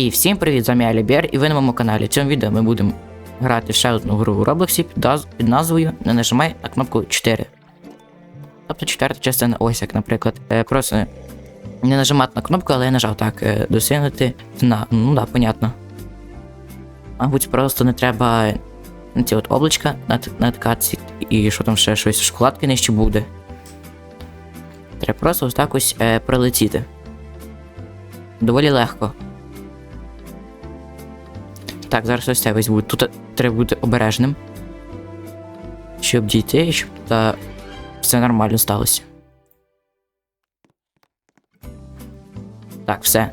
І всім привіт, з вами Алібер, і ви на моєму каналі. В цьому відео ми будемо грати в ще одну гру у Роблоксі під, назвою Не нажимай на кнопку 4. Тобто четверта частина, ось як, наприклад. Е, просто не нажимати на кнопку, але я нажав так, е, досягнути на. Ну да, понятно. Мабуть, просто не треба на ці от облачка нат- і що там ще щось шоколадки нижче буде. Треба просто ось так ось е, прилетіти. Доволі легко. Так, зараз ось це буде. Тут треба бути обережним. Щоб дійти, щоб та все нормально сталося. Так, все.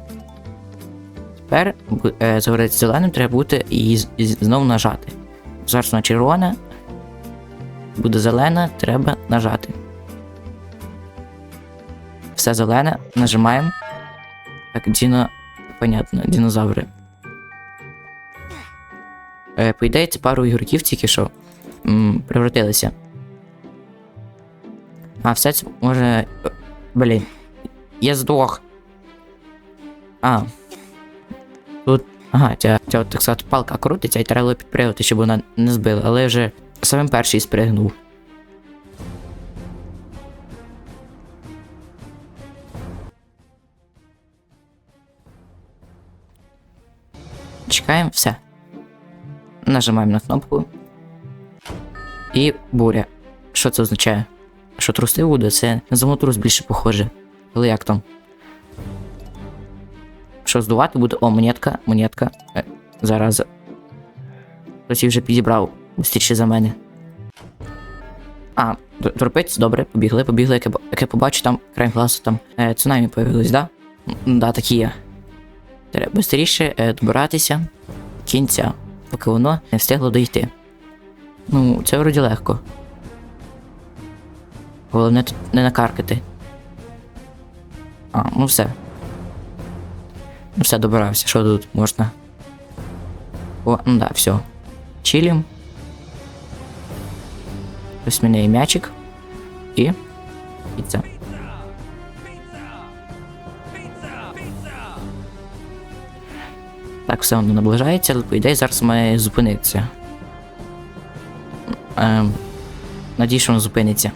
Тепер е, загориться зеленим, треба бути і, і знову нажати. Зараз на червоне. Буде зелене, треба нажати. Все зелене, нажимаємо. Так, Діно. Понятно, динозаври. По ідеї, це пару ігроків тільки що м, превратилися. А, все це може. Блін. Я здох. А. Тут. Ага, ця, ця так сказати, палка крутиться і треба було підпригнути, щоб вона не збила, але я вже самим перший спригнув. Чекаємо, все. Нажимаємо на кнопку. І буря. Що це означає? Що трусти буде, це на землетрус більше похоже. Але як там? Що здувати буде? О, монетка, монетка. Е, зараз. Хтось вже підібрав швидше за мене. А, торпець, добре, побігли, побігли, як я, побачу, там край глазу, там е, цунамі появилось, да? Да, такі є. Треба швидше е, добиратися кінця, поки воно не встигло дійти. Ну, це вроді легко. Головне тут не накаркати. А, ну все. Ну все, добирався, що тут можна. О, ну да, все. Чилім. Ось мене і м'ячик. І. І це. Так, все воно наближається, але по ідеї зараз має зупинитися. Ем, надію, що воно зупиниться.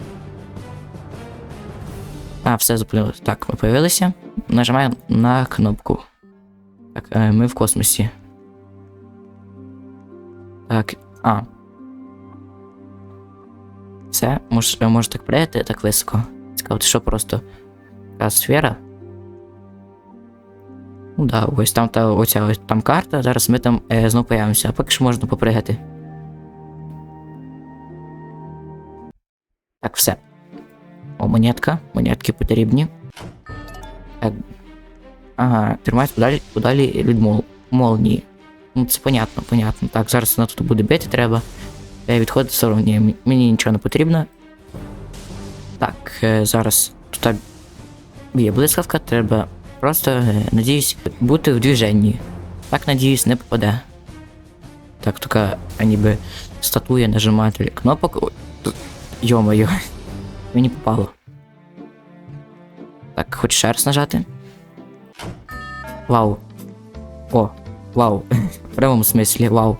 А, все зупинилось. Так, ми появилися. Нажимаємо на кнопку. Так, е, ми в космосі. Так, а. Все, може, може так прийти так високо. Цікаво, що просто така сфера. Ну да, ось там та оця там карта, зараз ми там е, знов появимося, а поки що можна попригати. Так, все. О, монетка. Монетки потрібні. Так. Ага, тримайся подалі, подалі від мол, молнії. Ну, це понятно, понятно. Так, зараз вона тут буде бити треба. Я відходити в сторону. Мені нічого не потрібно. Так, е, зараз тут є блискавка, треба просто, е, надіюсь, бути в движенні. Так, надіюсь, не попаде. Так, така ніби статуя нажимателя кнопок. Йо-моє. Мені попало. Так, хоч ще раз нажати. Вау. О, вау. В прямому смислі, вау.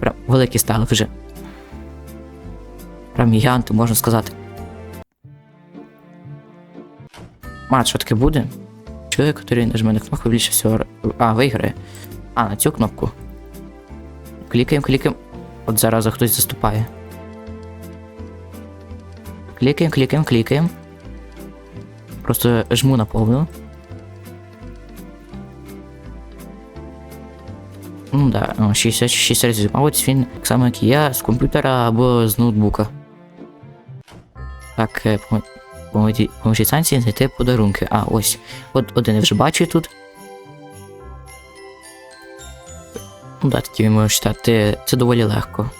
Прям великі стали вже. Прям гіганти, можна сказати. Мат, що таке буде? Чоловік, який нажме на кнопку, більше всього. р- А, виграє. А, на цю кнопку. Клікаємо, клікаємо. От зараз хтось заступає. Клікаємо, клікаємо, клікаємо. Просто жму на повну. Ну да, о, 66 разів. Мабуть, він так само, як і я, з комп'ютера або з ноутбука. Так, е, помо- поможіть поможіть санкції знайти подарунки. А, ось. От один я вже бачу тут. Ну да, такі можете читати. Це доволі легко.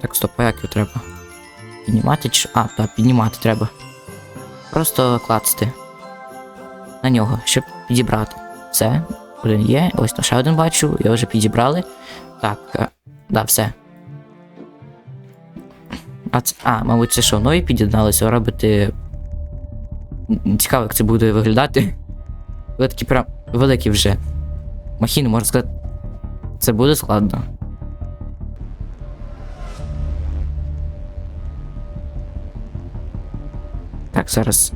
Так, стоп, а як його треба? Піднімати чи. А, так, піднімати треба. Просто клацати. На нього, щоб підібрати. Все. Один є. Ось ще один бачу, його вже підібрали. Так, е, да, все. А, це, а, мабуть, це що, нові під'єдналися, робити. Цікаво, як це буде виглядати. Ви такі прям великі вже. Махіни, можна сказати. Це буде складно. Так, зараз.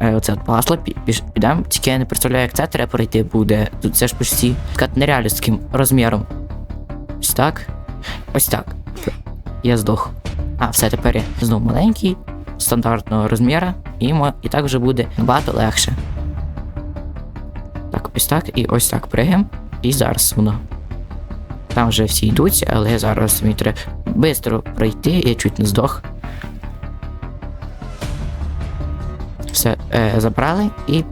Е, Оце от гасло, підемо. Тільки я не представляю, як це треба пройти буде. Тут це ж почти нереально з таким розміром. Ось так. Ось так. Я здох. А, все, тепер я знову маленький, стандартного розміру, і, і так вже буде набагато легше. Так, ось так і ось так пригаємо. І зараз воно. Там вже всі йдуть, але зараз мені треба швидко пройти, я чуть не здох. Все, е, забрали і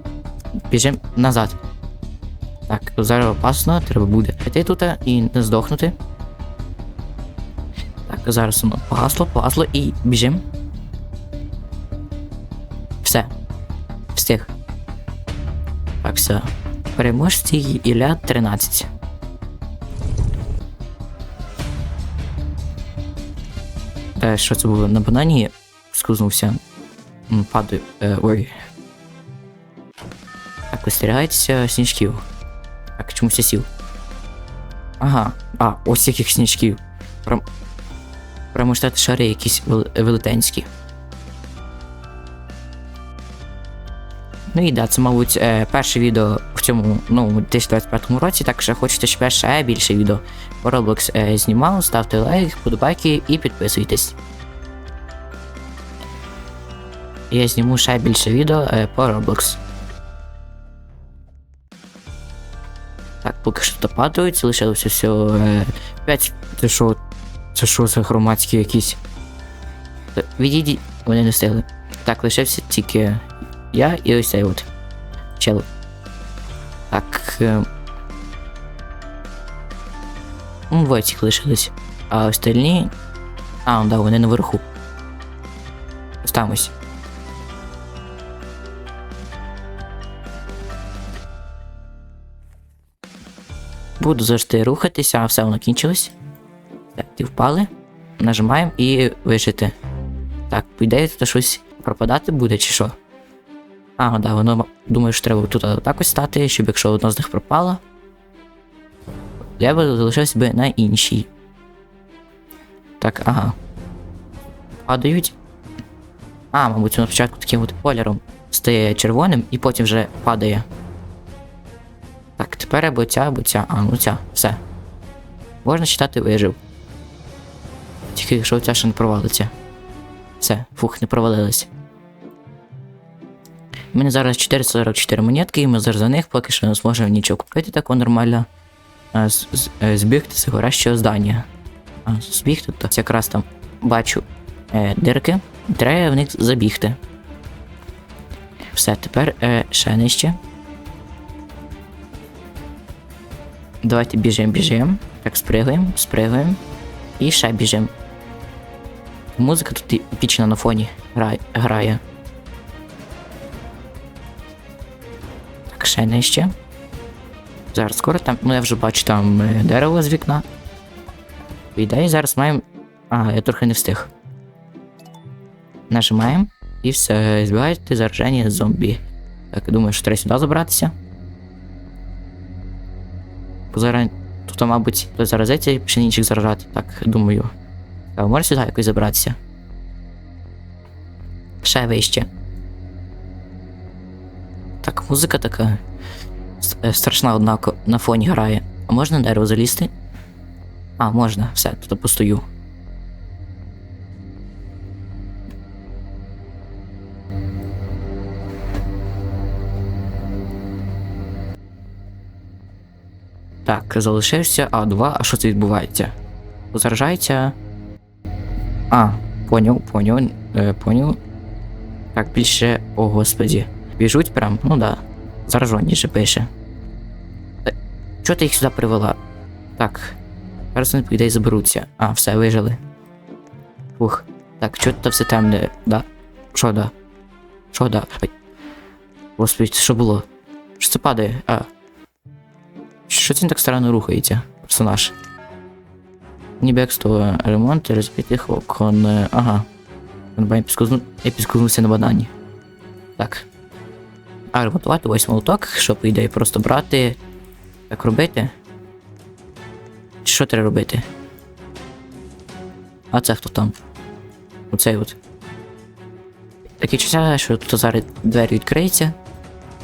біжимо назад. Так, зараз опасно, треба буде піти тут і не здохнути. Зараз воно погасло, погасло і біжимо. Все. Встиг. Так, все. Переможці Ілля 13. Е, що це було? На банані скузнувся. Падаю. Е, ой. Так, остерігайтеся сніжків. Так, чомусь я сів. Ага. А, ось яких сніжків. Прям. Прямо штати шари якісь велетенські. Ну і да, це, мабуть, е, перше відео в цьому новому 2025 році. Так що хочете, щоб я ще більше відео по Roblox е, знімав, ставте лайк, подобайки і підписуйтесь. Я зніму ще більше відео е, по Roblox. Так, поки що тут падають, лишилося е, 5. Це що? Це що за громадські якісь? Та Відійдіть, вони не встигли. Так, лишився тільки я і ось цей от. Чел. Так. Е... Ну, двоє лишились. А остальні. А, да, вони наверху. Ось там ось. Буду завжди рухатися, а все воно кінчилось. Так, ті впали. Нажимаємо і вижити. Так, по ідеї щось пропадати буде чи що? А, да, воно думаю, що треба тут так ось стати, щоб якщо одна з них пропала, я би залишився би на іншій. Так, ага. Падають. А, мабуть, воно спочатку таким от кольором стає червоним і потім вже падає. Так, тепер або ця, або ця. А, ну ця, все. Можна читати вижив. Тільки якщо ця ще не провалиться. Все, фух, не провалилась. У мене зараз 444 монетки, і ми зараз за них поки що не зможемо нічого купити такого нормально. Е, Збігти з горящого здання. Збігти, то якраз там бачу е, дирки, треба в них забігти. Все, тепер е, ще нижче. Давайте біжимо, біжимо. Так, спригаємо, спригаємо. І ще біжимо. Музика тут епічна на фоні грає. Так, ще нижче. Зараз скоро там. Ну я вже бачу там е, дерево з вікна. Ідеї зараз маємо. Ага, я трохи не встиг. Нажимаємо і все, збиваєте зараження зомбі. Так, думаю, що треба сюди забратися. Бо зараз тут, мабуть, заразиться і інших заражати. Так, думаю. А може сюди якось забратися? Ще вище. Так, музика така е, страшна, однако на фоні грає. А можна на дерево залізти? А, можна, все, тут постою. Так, залишився А2, а що це відбувається? Заражається. А, поняв, поняв, е, поняв. Так, більше, о господі. Біжуть прям, ну да. Зараженіше пише. Е, Чого ти їх сюди привела? Так. Зараз вони, по ідеї, заберуться. А, все, вижили. Ух. Так, чого тут все темне? Да. Що да? Що да? Ай. Господи, це що було? Що це падає? А. Що це так странно рухається? Персонаж. Ніби як ремонт розбитих окон. Ага. Він бай підскузну... На банані. Так. А ремонтувати ось молоток, що по ідеї просто брати. Так робити. Що треба робити? А це хто там? Оцей от. Таке чуття, що тут зараз двері відкриються.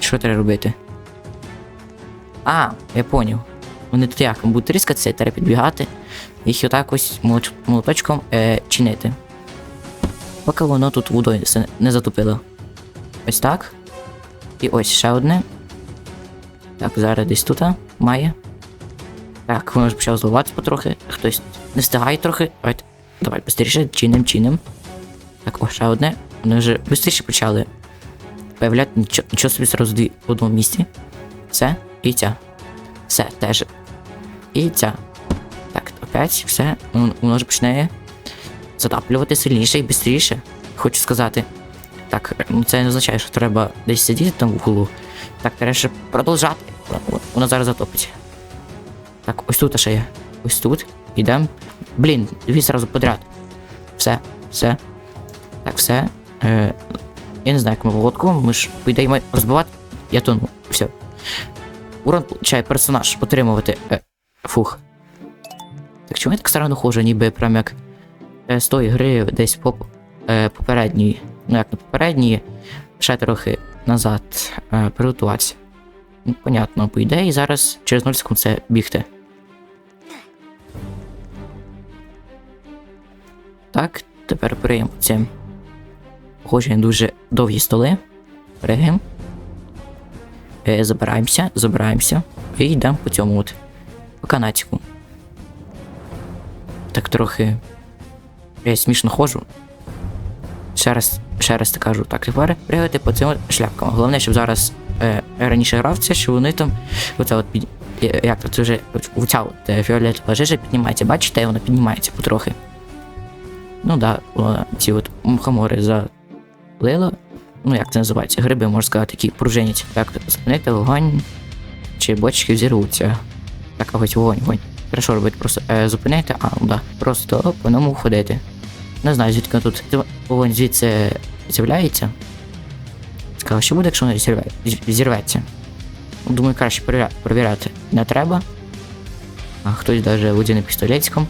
Що треба робити? А, я поняв. Вони тут як будуть тріскатися, і треба підбігати. Їх отак ось молоточком е, чинити. Поки воно тут водою не затопило. Ось так. І ось ще одне. Так, зараз десь тут має. Так, воно вже почало зливатися потрохи. Хтось не встигає трохи. Давайте, давай, швидше, чиним, чиним. Так, о, ще одне. Вони вже швидше почали появляти нічого, нічого собі зразу в одному місці. Це і ця. Все, теж. І ця. Так, опять, все. Воно вже почне затаплювати сильніше і швидше. Хочу сказати. Так, це не означає, що треба десь сидіти там в углу. Так, треба ще продовжати. Воно зараз затопить. Так, ось тут ще є. Ось тут. Ідемо. Блін, дві зразу подряд. Все, все. Так, все. Е, я не знаю, як ми володку. Ми ж, по розбивати. Я тону. Все. Урон получає персонаж потримувати. Е, фух. Так чому я так странно хожу, ніби прям як е, з тої гри десь по е, попередньої. Ну як не попередньої, ще трохи назад е, приготуватися. Ну, понятно, по ідеї зараз через 0 секунд це бігти. Так, тепер приємо цим. Похоже, на дуже довгі столи. Е, забираємося, забираємося. І йдемо по цьому от. По канатику. Так трохи. Я смішно ходжу. Ще раз, ще раз так кажу, так тепер пригати по цим шляпкам. Головне, щоб зараз е, раніше це, що вони там. Оце от під. Як то це вже оця от е, фіолетова жижа піднімається. Бачите, вона піднімається потрохи. Ну да, вона ці от мухомори залила. Ну як це називається? Гриби, можна сказати, які пружинять. Так, зупинити вогонь. Чи бочки взірвуться. Так, ось вогонь, вогонь. Треба що робити? Просто е, зупинити, а, ну да. Просто по ньому ходити. Не знаю, звідки тут вогонь звідси з'являється. Сказав, що буде, якщо воно зірве- зірветься. Думаю, краще перевіря- перевіряти не треба. А хтось навіть водяним пістолетиком.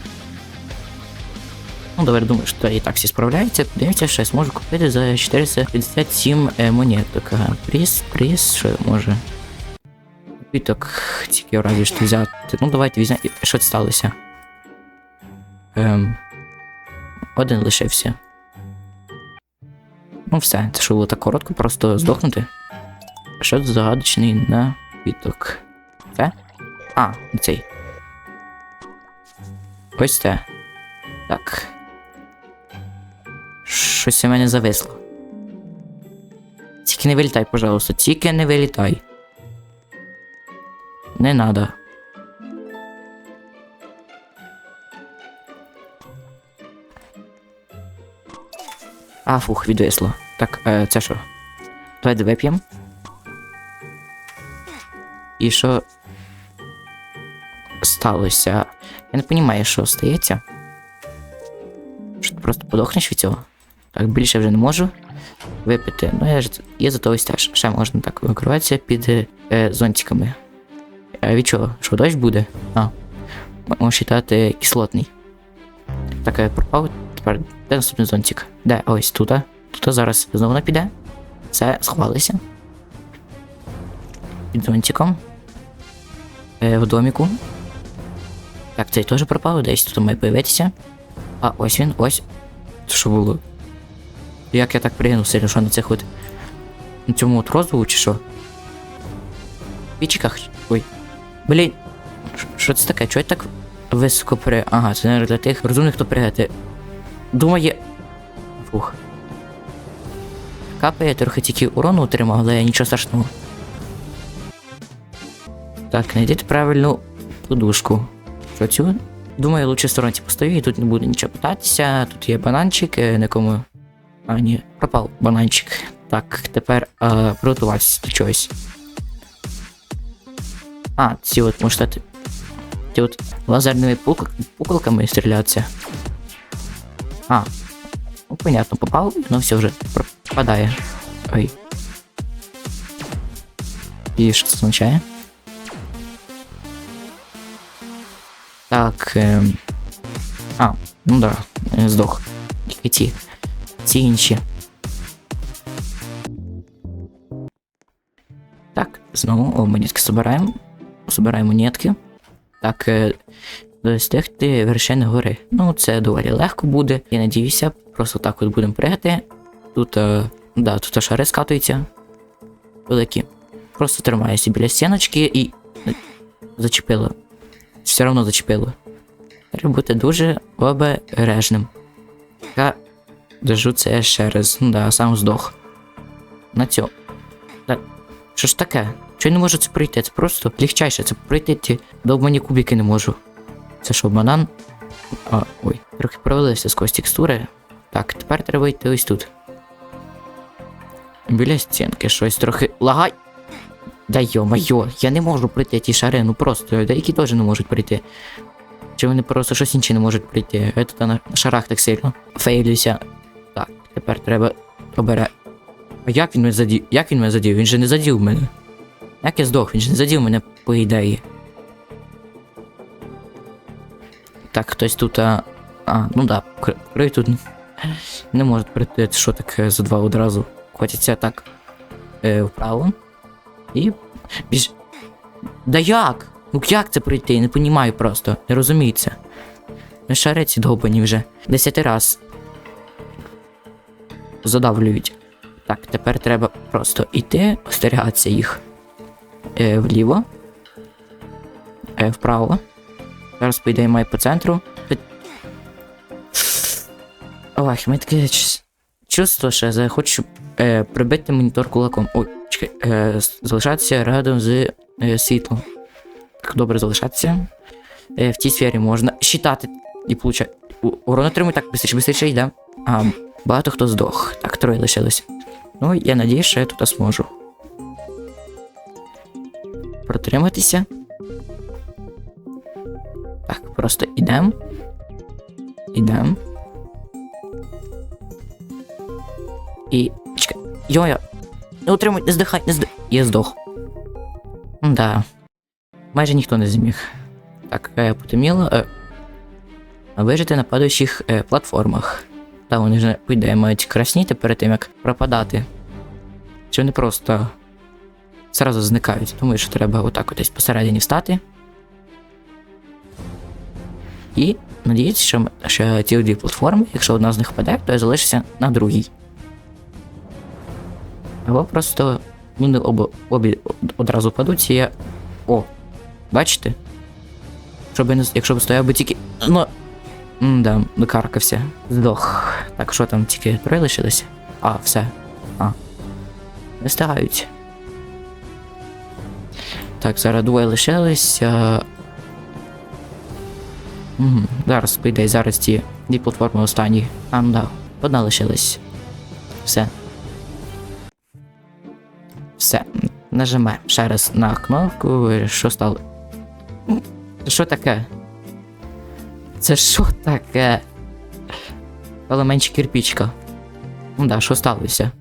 Ну, добре, думаю, що і так всі справляються. Подивіться, що я зможу купити за 457 е, монеток. Приз, приз, що може. Біток тільки раді що взяти. Ну, давайте візьмемо. Що це сталося? Ем, один лишився. Ну все, це що було так коротко, просто здохнути. Що загадочний напіток? Це? А, цей. Ось це. Так. Щось у мене зависло. Тільки не вилітай, пожалуйста, тільки не вилітай. Не надо. А, фух, відвисло. Так, е, це що? Давайте вип'ємо. І що сталося? Я не розумію, що стається. Що ти просто подохнеш від цього? Так, більше вже не можу випити. Ну, я ж є зато ось теж. Ще можна так викриватися під е, зонтиками. Від чого? Що дощ буде? А. Можеш читати кислотний. Так, я пропав. Тепер де наступний зонтик? Де? Ось тут. Тут зараз знову піде. Це сховалися. Під зонтиком. Е, в доміку. Так, цей теж пропав, десь тут має появитися. А, ось він, ось. Це що було? Як я так пригнув сильно, що на цих от. На цьому от розову чи що? Пічиках. Ой. Блін. Що це таке? Чого я так високо при. Ага, це не для тих розумних, хто пригати. Думає. Фух. Капає, трохи тільки урону отримав, але нічого страшного. Так, знайдіть правильну подушку. Що цю? Думаю, лучше сторонці постою, і тут не буде нічого питатися. Тут є бананчик, е, на кому. А, ні, пропав бананчик. Так, тепер е, приготуватися до чогось. А, ці от може стати. Ті от лазерними пукол- пуколками стрілятися. А. Ну, понятно, попав, ну все вже пропадає. Ой. І що це означає? Так. Е... А, ну да, е, здох. Тільки ці. Ці інші. Так, знову о, монетки збираємо. Збираємо монетки. Так, е, достигти вершини гори. Ну, це доволі легко буде. Я надіюся, просто так от будемо пригати. Тут, е, да, тут шари скатуються. Великі. Просто тримаюся біля стіночки і. е, Зачепило. Все одно зачепило. Треба бути дуже обережним. Я держу це ще раз. Ну да, сам здох. На цьому. Що ж таке? Чого я не можу це пройти? Це просто легчайше це пройти ті довбані кубики не можу. Це що, банан? А, ой, трохи провалився когось текстури. Так, тепер треба йти ось тут. Біля стінки щось трохи. Лагай! Да йо-майо, я не можу пройти ті шари, ну просто, деякі теж не можуть пройти. Чи вони просто щось інше не можуть пройти. Я на шарах так сильно. Фейлюся. Так, тепер треба обере. А як він мене задів? Як він мене задів? Він же не задів мене. Як я здох? Він же не задів мене по ідеї. Так, хтось тут. А, а ну да, кр- крий тут не може прийти, що таке за два одразу. Хочеться так е, вправо. І. Біж. Да як? Ну як це пройти? Не понімаю просто. Не це. Не шареці довбані вже. Десятий раз. Задавлюють. Так, тепер треба просто йти, остерігатися їх. Е, вліво. Е, вправо. Зараз по має по центру. Ой, мене таке чувство, що я хочу е, прибити монітор кулаком. Ой, чекай, е, залишатися рядом з е, світлом. Так, добре залишатися. Е, в тій сфері можна считати і получати. Урон отримує так быстріше, быстріше йде. А, багато хто здох. Так, троє лишилось. Ну, я надіюсь, що я тут зможу. Протриматися. Так, просто ідем. Ідем. І. Чекай. Йо-йо. Не утримуй, не здихай, не здихай. Я здох. Да. Майже ніхто не зміг. Так, е, потемніло. Е, вижити на падаючих е, платформах. Та вони ж, по мають красніти перед тим, як пропадати. Чи вони просто зразу зникають. Думаю, що треба отак от десь посередині встати. І надіюсь, що, що ці дві платформи, якщо одна з них впаде, то я залишуся на другій. Або просто вони оба, обі одразу падуть, і я. О! Бачите? Щоб я не, якщо б стояв би тільки. Ну. Да, докаркався. Здох. Так, що там тільки троє лишилося? А, все. А. Не встигають. Так, зараз двоє лишилися. Угу. Зараз піде, зараз ті дві платформи останні. А, да, одна лишилась. Все. Все. Нажимаємо ще раз на кнопку. Що стало? Що таке? Це що таке? Але менше кирпічка. Ну да, що сталося?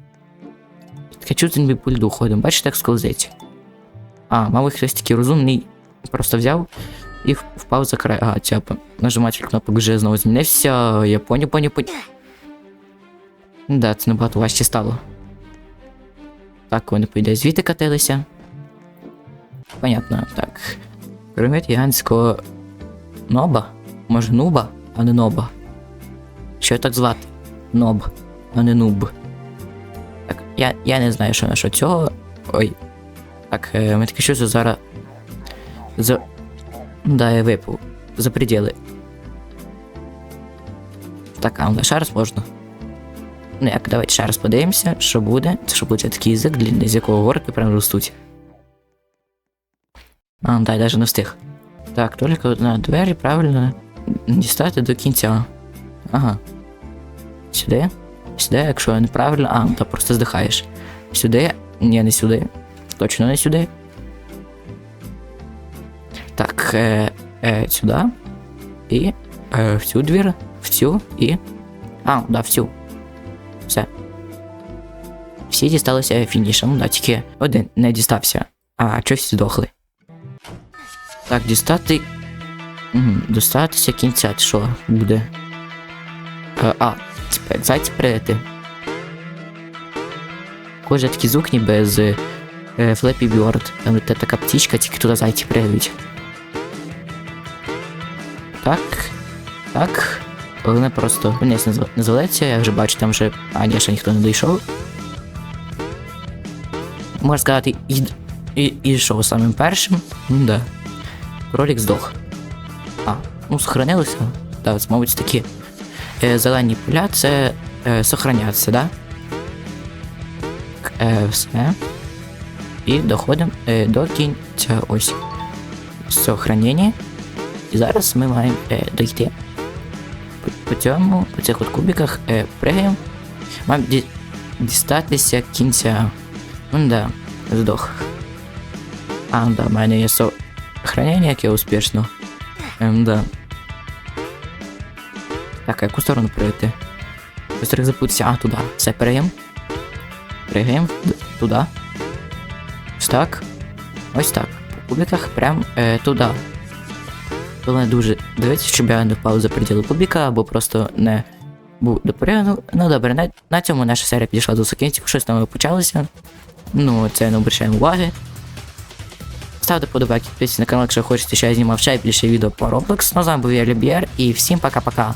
Чути ніби по льду ходимо, бачите, як скользить. А, мабуть, хтось такий розумний. Просто взяв і впав за край. Ага, тяпа. Нажиматель кнопок вже знову змінився. Я поняв, поняв, поняв. Да, це набагато важче стало. Так, вони по звідти катилися. Понятно, так. Пірамід гігантського ноба? Може нуба, а не ноба. Що так звати? Ноб, а не нуб. Так, я, я не знаю, що на що цього. Ой. Так, е, ми таке що зараз. За. Да, я випав. За пределы. Так, а ну, ще раз можна. Ну як, давайте ще раз подивимося, що буде. Це що буде такий язик, длинний, з якого горки прям ростуть. А, да, я даже не встиг. Так, тільки одна двері правильно дістати до кінця. Ага. Сюди. Сюди, якщо неправильно. А, то просто здихаєш. Сюди. Ні, не сюди. Точно не сюди. Так, е, е, сюди. І е, в цю двір, в цю і. А, да, в цю. Все. Всі дісталися фінішем, да, тільки один не дістався. А, всі здохли? Так, дістати. Достатися кінця, що буде? Е, А, тепер зайці прийти. Кожен такий звук ніби з е, Flappy Bird. Там та така птічка, тільки туди зайці пригають. Так. Так. Вони просто вниз не зв- звалиться, я вже бачу, там вже. А, ні, ще ніхто не дійшов. Можна сказати, і, і, і йшов самим першим. Ну да. Кролик здох. Ну сохранилося. Так, це, мабуть, такі е, зелені поля це е, сохраняться, да? Е, все. І доходимо е, до кінця ось. Сохранення. І зараз ми маємо е, дойти. По цьому, по цих от кубиках е, пригаємо. Маємо ді, дістатися кінця. Ну да, здох. А, да, в мене є сохранення, яке успішно. Ем, да. Так, а яку сторону пройти? Быстрик запутався. А, туди. Все, переєм. Пригаємо. Туди. Ось так. Ось так. По кубиках прям е, туди. Головне дуже дивитися, щоб я не впав за приділ кубіка, або просто не був до перегляду. Ну добре, на, на цьому наша серія підійшла до закінців, щось там почалося. Ну, це не обращаємо уваги. Ставте подобайки, підписуйтесь на канал, якщо хочете, що я знімав ще більше відео по Roblox. Ну, з вами був я Люб'єр, і всім пока-пока.